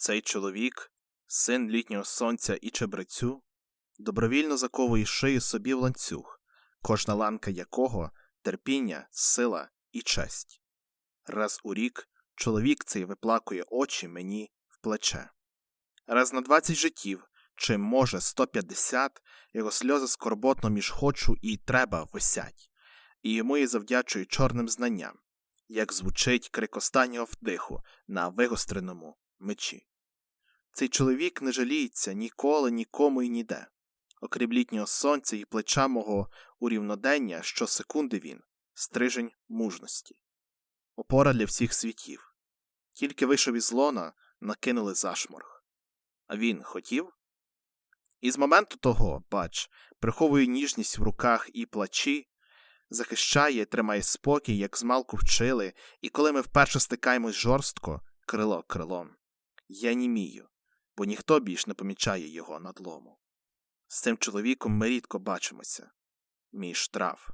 Цей чоловік, син літнього сонця і чебрецю, добровільно заковує шию собі в ланцюг, кожна ланка якого терпіння, сила і честь. Раз у рік чоловік цей виплакує очі мені в плече. Раз на двадцять життів, чи, може, сто п'ятдесят, його сльози скорботно між хочу і треба висять, і йому я завдячую чорним знанням, як звучить крик останнього вдиху на вигостреному мечі. Цей чоловік не жаліється ніколи, нікому і ніде. Окрім літнього сонця і плеча мого урівнодення, щосекунди він стрижень мужності, опора для всіх світів. Тільки вийшов із лона, накинули зашморг. А він хотів? І з моменту того, бач, приховує ніжність в руках і плачі, захищає, тримає спокій, як змалку вчили, і коли ми вперше стикаємось жорстко, крило крилом. Я німію, бо ніхто більш не помічає його надлому. З цим чоловіком ми рідко бачимося. Мій штраф.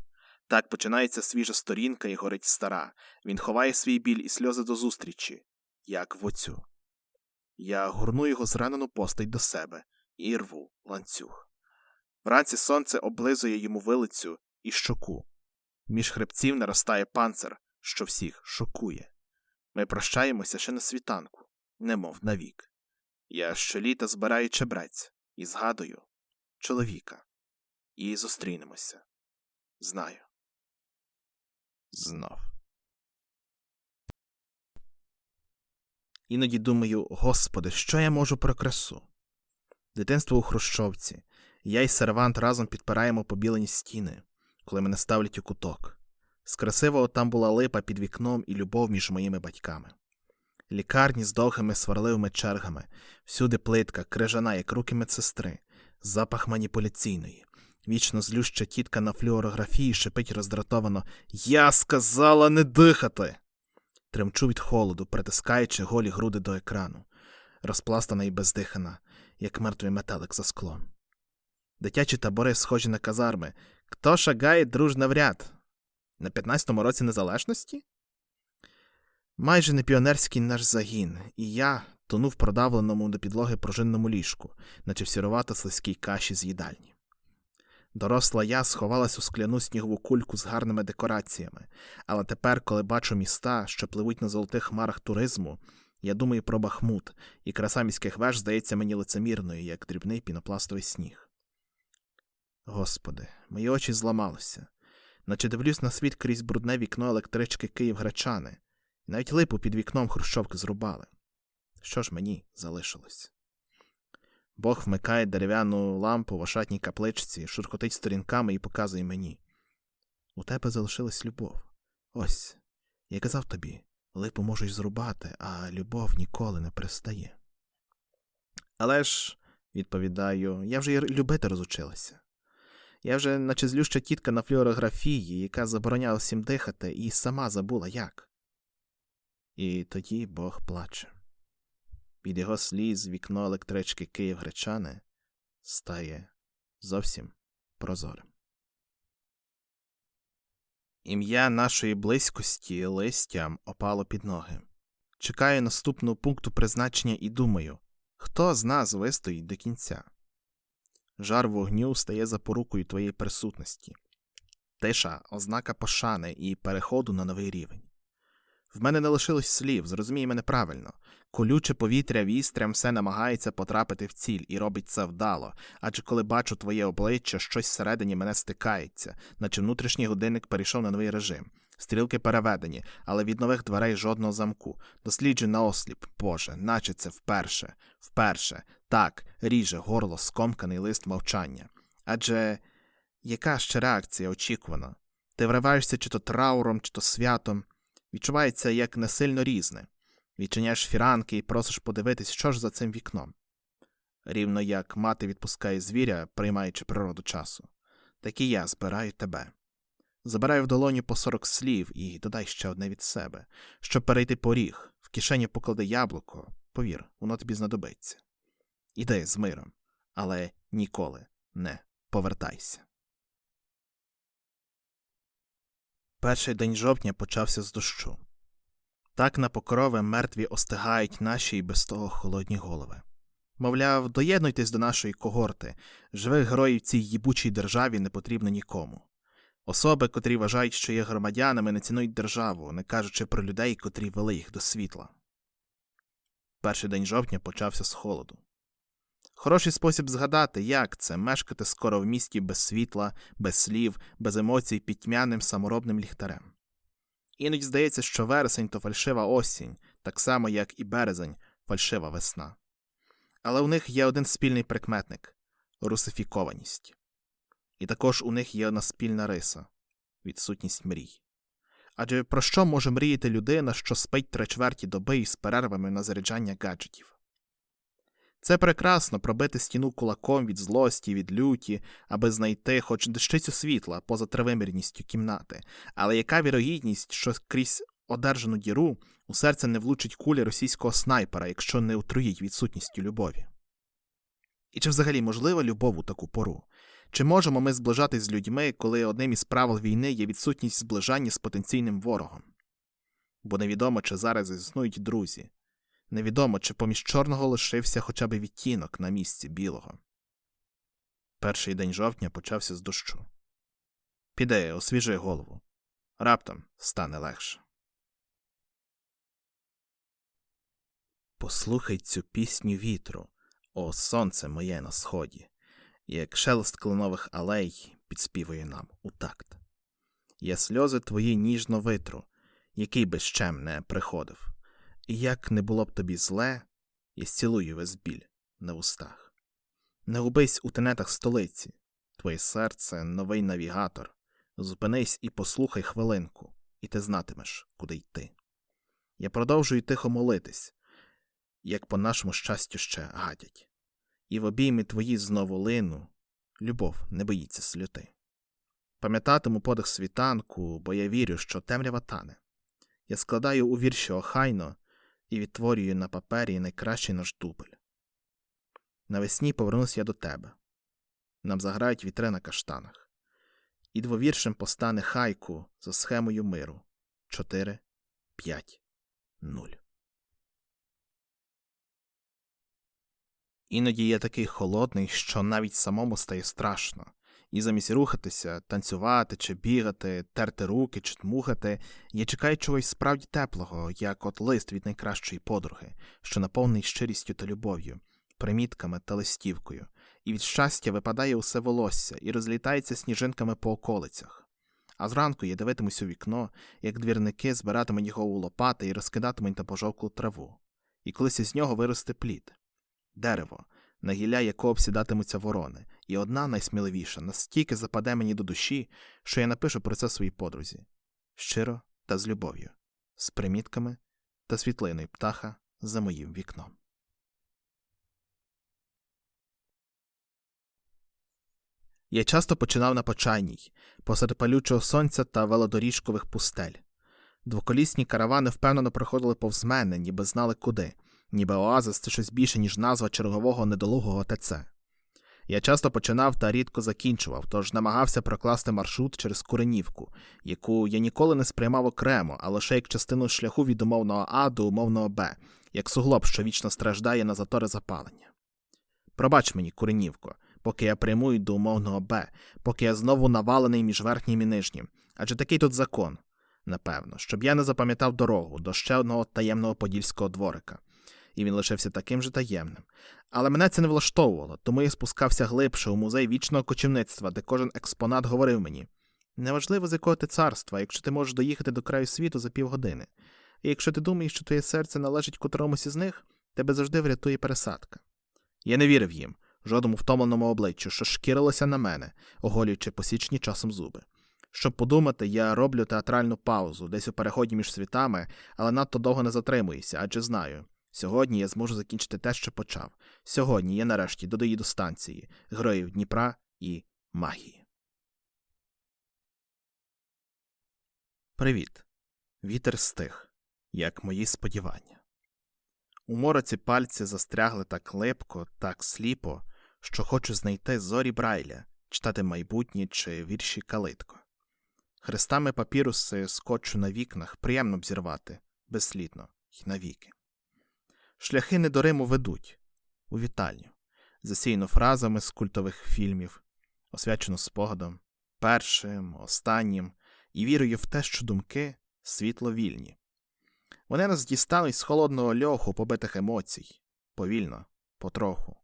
Так починається свіжа сторінка і горить стара. Він ховає свій біль і сльози до зустрічі, як в оцю. Я горну його зранену постать до себе і рву ланцюг. Вранці сонце облизує йому вилицю і щоку. Між хребців наростає панцир, що всіх шокує. Ми прощаємося ще на світанку, немов навік. Я щоліта збираю чебрець і згадую чоловіка. І зустрінемося. Знаю. Знов. Іноді думаю, господи, що я можу про красу? Дитинство у Хрущовці. Я і сервант разом підпираємо побілені стіни, коли мене ставлять у куток. З красивого там була липа під вікном і любов між моїми батьками. Лікарні з довгими сварливими чергами, всюди плитка, крижана, як руки медсестри, запах маніпуляційної. Вічно злюща тітка на флюорографії шипить роздратовано Я сказала не дихати. Тремчу від холоду, притискаючи голі груди до екрану, розпластана і бездихана, як мертвий метелик за склом. Дитячі табори схожі на казарми. Хто шагає дружно в ряд? На 15-му році незалежності? Майже не піонерський наш загін, і я тону в продавленому до підлоги пружинному ліжку, наче в сіровато слизькій каші з їдальні. Доросла я сховалась у скляну снігову кульку з гарними декораціями, але тепер, коли бачу міста, що пливуть на золотих хмарах туризму, я думаю про Бахмут, і краса міських веж здається мені лицемірною, як дрібний пінопластовий сніг. Господи, мої очі зламалися, наче дивлюсь на світ крізь брудне вікно електрички Київ Гречани, навіть липу під вікном хрущовки зрубали. Що ж мені залишилось? Бог вмикає дерев'яну лампу в ошатній капличці, шурхотить сторінками і показує мені. У тебе залишилась любов. Ось, я казав тобі, липу можеш зрубати, а любов ніколи не пристає. Але ж, відповідаю, я вже й любити розучилася. Я вже, наче злюща тітка на флюорографії, яка забороняла всім дихати, і сама забула як. І тоді Бог плаче. Від його сліз вікно електрички Київ Гречани стає зовсім прозорим. Ім'я нашої близькості листям опало під ноги. Чекаю наступного пункту призначення і думаю, хто з нас вистоїть до кінця. Жар вогню стає запорукою твоєї присутності, тиша ознака пошани і переходу на новий рівень. В мене не лишилось слів, зрозумій мене правильно. Колюче повітря вістрям все намагається потрапити в ціль і робить це вдало, адже коли бачу твоє обличчя, щось всередині мене стикається, наче внутрішній годинник перейшов на новий режим. Стрілки переведені, але від нових дверей жодного замку. Досліджу наосліп, Боже, наче це вперше, вперше, так, ріже горло скомканий лист мовчання. Адже яка ще реакція очікувана? Ти вриваєшся чи то трауром, чи то святом. Відчувається як не сильно різне. Відчиняєш фіранки і просиш подивитись, що ж за цим вікном. Рівно як мати відпускає звіря, приймаючи природу часу, так і я збираю тебе. Забираю в долоні по сорок слів і додай ще одне від себе, щоб перейти поріг, в кишені поклади яблуко, повір, воно тобі знадобиться. Іди з миром, але ніколи не повертайся. Перший день жовтня почався з дощу. Так на покрови мертві остигають наші і без того холодні голови. Мовляв, доєднуйтесь до нашої когорти, живих героїв цій їбучій державі не потрібно нікому. Особи, котрі вважають, що є громадянами, не цінують державу, не кажучи про людей, котрі вели їх до світла. Перший день жовтня почався з холоду. Хороший спосіб згадати, як це мешкати скоро в місті без світла, без слів, без емоцій під тьмяним саморобним ліхтарем. Іноді здається, що вересень то фальшива осінь, так само, як і березень фальшива весна. Але у них є один спільний прикметник русифікованість. І також у них є одна спільна риса відсутність мрій. Адже про що може мріяти людина, що спить три чверті доби із перервами на заряджання гаджетів? Це прекрасно пробити стіну кулаком від злості, від люті, аби знайти хоч дещицю світла поза тривимірністю кімнати, але яка вірогідність, що крізь одержану діру у серце не влучить кулі російського снайпера, якщо не отруїть відсутністю любові? І чи взагалі можлива любов у таку пору? Чи можемо ми зближатись з людьми, коли одним із правил війни є відсутність зближання з потенційним ворогом? Бо невідомо, чи зараз існують друзі, невідомо, чи поміж чорного лишився хоча б відтінок на місці білого. Перший день жовтня почався з дощу. Піде, освіжи голову. Раптом стане легше. Послухай цю пісню вітру, о сонце моє на сході, як шелест кленових алей підспівує нам у такт. Я сльози твої ніжно витру, який би щем не приходив. І як не було б тобі зле, я зцілую весь біль на устах. Не губись у тенетах столиці, твоє серце новий навігатор. Зупинись і послухай хвилинку, і ти знатимеш, куди йти. Я продовжую тихо молитись, як по нашому щастю ще гадять, і в обіймі твої знову лину любов не боїться сльоти. Пам'ятатиму подих світанку, бо я вірю, що темрява тане. Я складаю у вірші охайно і відтворюю на папері найкращий наш дубль. Навесні повернусь я до тебе. Нам заграють вітри на каштанах, і двовіршем постане хайку за схемою миру 4, 5, 0. Іноді я такий холодний, що навіть самому стає страшно, і замість рухатися, танцювати чи бігати, терти руки чи дмухати, я чекаю чогось справді теплого, як от лист від найкращої подруги, що наповнений щирістю та любов'ю, примітками та листівкою, і від щастя випадає усе волосся і розлітається сніжинками по околицях. А зранку я дивитимусь у вікно, як двірники збиратимуть його у лопати і розкидатимуть на пожовклу траву, і колись із нього виросте плід. Дерево, на гілля якого обсідатимуться ворони, і одна найсміливіша настільки западе мені до душі, що я напишу про це своїй подрузі щиро та з любов'ю, з примітками та світлиною птаха за моїм вікном. Я часто починав на почайній, посеред палючого сонця та велодоріжкових пустель. Двоколісні каравани впевнено проходили повз мене, ніби знали куди, ніби оазис це щось більше, ніж назва чергового недолугого ТЦ. Я часто починав та рідко закінчував, тож намагався прокласти маршрут через Куренівку, яку я ніколи не сприймав окремо, а лише як частину шляху від умовного А до умовного Б, як суглоб, що вічно страждає на затори запалення. Пробач мені, Куренівко, поки я прямую до умовного Б, поки я знову навалений між верхнім і нижнім, адже такий тут закон, напевно, щоб я не запам'ятав дорогу до ще одного таємного подільського дворика і він лишився таким же таємним. Але мене це не влаштовувало, тому я спускався глибше у музей вічного кочівництва, де кожен експонат говорив мені неважливо, з якого ти царства, якщо ти можеш доїхати до краю світу за півгодини. І якщо ти думаєш, що твоє серце належить котромусь із них, тебе завжди врятує пересадка. Я не вірив їм, жодному втомленому обличчю, що шкірилося на мене, оголюючи посічні часом зуби. Щоб подумати, я роблю театральну паузу, десь у переході між світами, але надто довго не затримуюся, адже знаю, Сьогодні я зможу закінчити те, що почав. Сьогодні я нарешті додаю до станції, героїв Дніпра і магії. Привіт. Вітер стих, як мої сподівання. У мороці пальці застрягли так липко, так сліпо, що хочу знайти зорі Брайля, читати майбутнє чи вірші калитко. Хрестами папіруси скотчу на вікнах приємно б зірвати, безслідно й навіки. Шляхи не до Риму ведуть у вітальню, засіяну фразами з культових фільмів, освячену спогадом, першим, останнім, і вірою в те, що думки світло вільні. Вони нас дістали з холодного льоху побитих емоцій, повільно, потроху.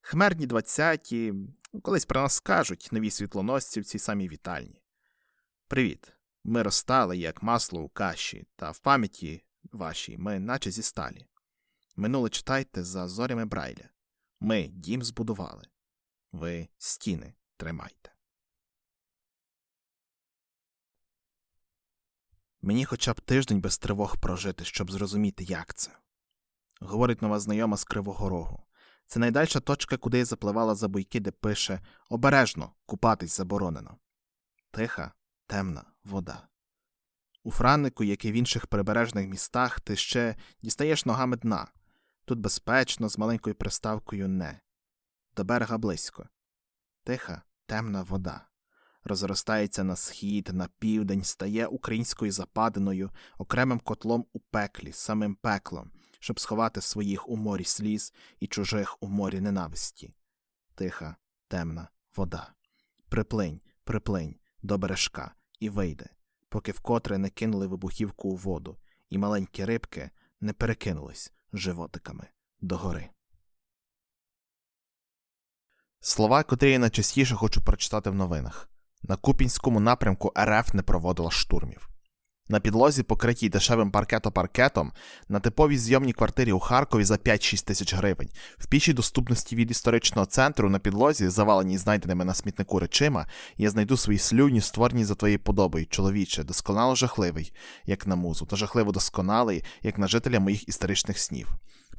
Хмерні двадцяті колись про нас скажуть нові світлоносці в цій самій вітальні. Привіт. Ми розстали, як масло у каші, та в пам'яті вашій ми наче зі сталі. Минуле читайте за зорями Брайля. Ми дім збудували. Ви стіни тримайте. Мені хоча б тиждень без тривог прожити, щоб зрозуміти, як це. Говорить нова знайома з Кривого Рогу. Це найдальша точка, куди я запливала за буйки, де пише обережно купатись заборонено. Тиха, темна вода. У Франнику, як і в інших прибережних містах, ти ще дістаєш ногами дна. Тут безпечно, з маленькою приставкою не. До берега близько. Тиха, темна вода. Розростається на схід, на південь, стає українською западиною, окремим котлом у пеклі, самим пеклом, щоб сховати своїх у морі сліз і чужих у морі ненависті. Тиха, темна вода. Приплинь, приплинь до бережка і вийде, поки вкотре не кинули вибухівку у воду, і маленькі рибки не перекинулись животиками догори. Слова, котрі я найчастіше хочу прочитати в новинах. На Купінському напрямку РФ не проводила штурмів. На підлозі, покритій дешевим паркето-паркетом, на типовій зйомній квартирі у Харкові за 5-6 тисяч гривень, в пішій доступності від історичного центру на підлозі, заваленій знайденими на смітнику речима, я знайду свої слюні, створені за твоєю подобою, чоловіче, досконало жахливий, як на музу, та жахливо досконалий, як на жителя моїх історичних снів.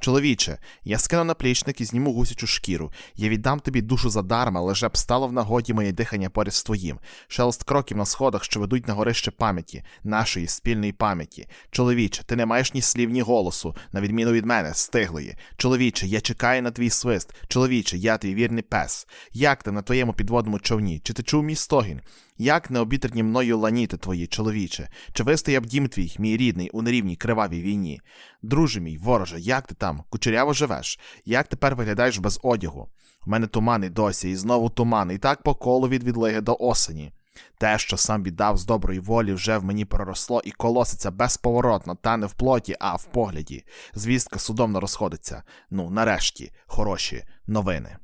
Чоловіче, я скину наплічник і зніму гусячу шкіру. Я віддам тобі душу задарма, лише б стало в нагоді моє дихання поряд з твоїм. Шелест кроків на сходах, що ведуть на горище пам'яті, нашої спільної пам'яті. Чоловіче, ти не маєш ні слів, ні голосу, на відміну від мене, стиглої. Чоловіче, я чекаю на твій свист. Чоловіче, я твій вірний пес. Як ти на твоєму підводному човні? Чи ти чув мій стогін? Як не обітерні мною ланіти твої, чоловіче? Чи вистояв дім твій, мій рідний, у нерівній кривавій війні? Друже мій, вороже, як ти там? Кучеряво живеш? Як тепер виглядаєш без одягу? У мене тумани досі, і знову туман, і так по колу від відлиги до осені. Те, що сам віддав з доброї волі, вже в мені проросло і колоситься безповоротно, та не в плоті, а в погляді. Звістка судомно розходиться. Ну, нарешті, хороші новини.